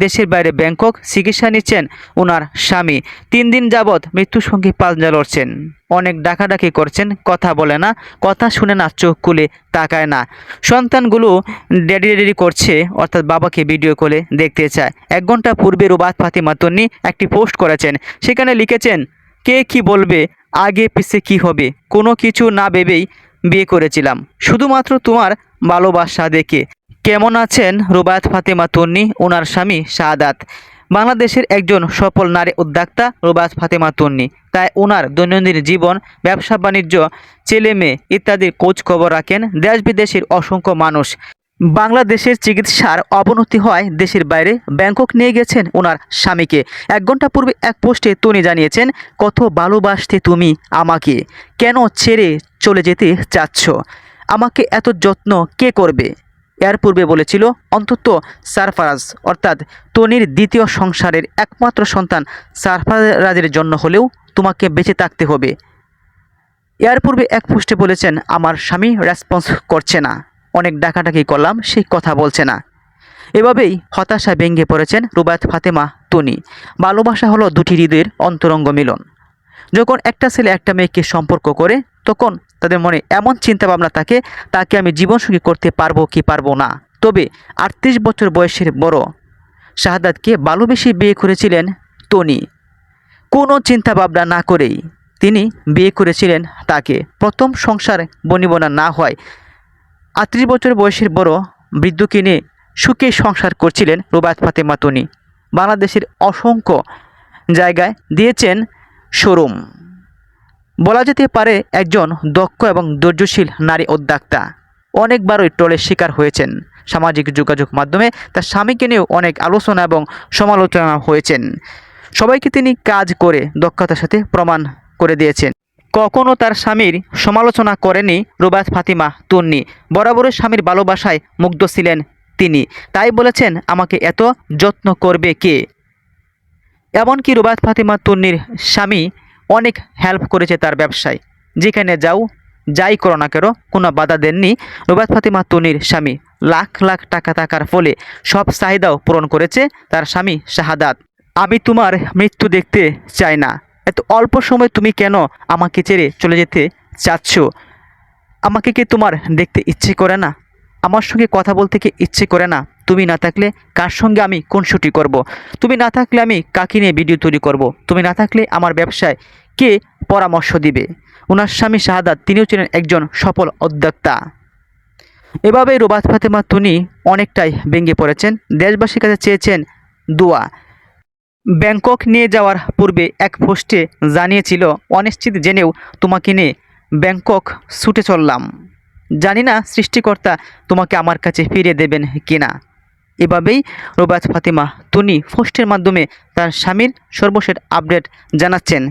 দেশের বাইরে ব্যাংকক চিকিৎসা নিচ্ছেন ওনার স্বামী। তিন দিন যাবৎ মৃত্যুর সঙ্গে পাঞ্জা লড়ছেন। অনেক ডাকাডাকি করছেন, কথা বলে না, কথা শুনে না চোখ খুলে তাকায় না। সন্তানগুলো ড্যাডি ড্যাডি করছে, অর্থাৎ বাবাকে ভিডিও কলে দেখতে চায়। এক ঘণ্টা পূর্বে রুবাত ফাতিমা তন্নি একটি পোস্ট করেছেন। সেখানে লিখেছেন, কে কি বলবে, আগে পিছে কি হবে? কোনো কিছু না ভেবেই বিয়ে করেছিলাম। শুধুমাত্র তোমার ভালোবাসা দেখে। কেমন আছেন? রুবায়াত ফাতেমা তন্নি ওনার স্বামী শাহাদাত। বাংলাদেশের একজন সফল নারী উদ্যোক্তা রুবায়াত ফাতেমা তন্নি। তাই ওনার দৈনন্দিন জীবন, ব্যবসা, বাণিজ্য, ছেলে মেয়ে ইত্যাদির খোঁজ খবর রাখেন দেশ বিদেশের অসংখ্য মানুষ। বাংলাদেশের চিকিৎসার অবনতি হয় দেশের বাইরে ব্যাংকক নিয়ে গেছেন ওনার স্বামীকে। এক ঘণ্টা পূর্বে এক পোস্টে তনি জানিয়েছেন, কত ভালোবাসতে তুমি আমাকে। কেন ছেড়ে চলে যেতে চাচ্ছ? আমাকে এত যত্ন কে করবে? এর পূর্বে বলেছিল, অন্তত সারফারাজ, অর্থাৎ তনির দ্বিতীয় সংসারের একমাত্র সন্তান সারফারাজের জন্য হলেও তোমাকে বেঁচে থাকতে হবে। এর পূর্বে এক পোস্টে বলেছেন, আমার স্বামী রেসপন্স করছে না। অনেক ডাকাডাকি করলাম, সেই কথা বলছে না। এভাবেই হতাশা ভেঙে পড়েছেন রুবায়ত ফাতেমা তনি। ভালোবাসা হলো দুটি হৃদয়ের অন্তরঙ্গ মিলন। যখন একটা ছেলে একটা মেয়েকে সম্পর্ক করে তখন তাদের মনে এমন চিন্তা ভাবনা থাকে, তাকে আমি জীবনসঙ্গী করতে পারব কি পারব না। তবে আটত্রিশ বছর বয়সের বড় শাহাদাতকে ভালোবেসে বিয়ে করেছিলেন তনি। কোনো চিন্তা ভাবনা না করেই তিনি বিয়ে করেছিলেন তাকে। প্রথম সংসার বনিবনা না হয়, আটত্রিশ বছর বয়সের বড় বৃদ্ধকে নিয়ে সুখে সংসার করছিলেন রুবায়ত ফাতেমা তনি। বাংলাদেশের অসংখ্য জায়গায় দিয়েছেন শোরুম। বলা যেতে পারে একজন দক্ষ এবং ধৈর্যশীল নারী উদ্যোক্তা। অনেকবারই ট্রলের শিকার হয়েছেন। সামাজিক যোগাযোগ মাধ্যমে তার স্বামীকে নিয়েও অনেক আলোচনা এবং সমালোচনা হয়েছেন। সবাইকে তিনি কাজ করে দক্ষতার সাথে প্রমাণ করে দিয়েছেন। কখনও তার স্বামীর সমালোচনা করেনি রুবায়ত ফাতিমা তুন্নি। বরাবরই স্বামীর ভালোবাসায় মুগ্ধ ছিলেন তিনি। তাই বলেছেন, আমাকে এত যত্ন করবে কে? এমনকি রুবায়ত ফাতিমা তুন্নির স্বামী অনেক হেল্প করেছে তার ব্যবসায়। যেখানে যাও, যাই করো না কেন, কোনো বাধা দেননি রুবায়ত ফাতিমা তুনির স্বামী। লাখ লাখ টাকা থাকার ফলে সব চাহিদাও পূরণ করেছে তার স্বামী শাহাদাত। আমি তোমার মৃত্যু দেখতে চাই না। এত অল্প সময় তুমি কেন আমাকে ছেড়ে চলে যেতে চাচ্ছ? আমাকে কি তোমার দেখতে ইচ্ছে করে না? আমার সঙ্গে কথা বলতে কি ইচ্ছে করে না? তুমি না থাকলে কার সঙ্গে আমি কোন শুটি করব। তুমি না থাকলে আমি কাকে নিয়ে ভিডিও তৈরি করব। তুমি না থাকলে আমার ব্যবসায় কে পরামর্শ দিবে? ওনার স্বামী শাহাদাত, তিনিও ছিলেন একজন সফল উদ্যোক্তা এভাবে রুবাত ফাতেমা তুনি অনেকটাই ভেঙে পড়েছেন, দেশবাসীর কাছে চেয়েছেন দোয়া। ব্যাংকক নিয়ে যাওয়ার পূর্বে এক পোস্টে জানিয়েছিল, অনিশ্চিত জেনেও তোমাকে নিয়ে ব্যাংকক ছুটে চললাম। জানি না সৃষ্টিকর্তা তোমাকে আমার কাছে ফিরিয়ে দেবেন কিনা এভাবেই রোবাজ ফাতিমা তুনি পোস্টের মাধ্যমে তার স্বামীর সর্বশেষ আপডেট জানাচ্ছেন।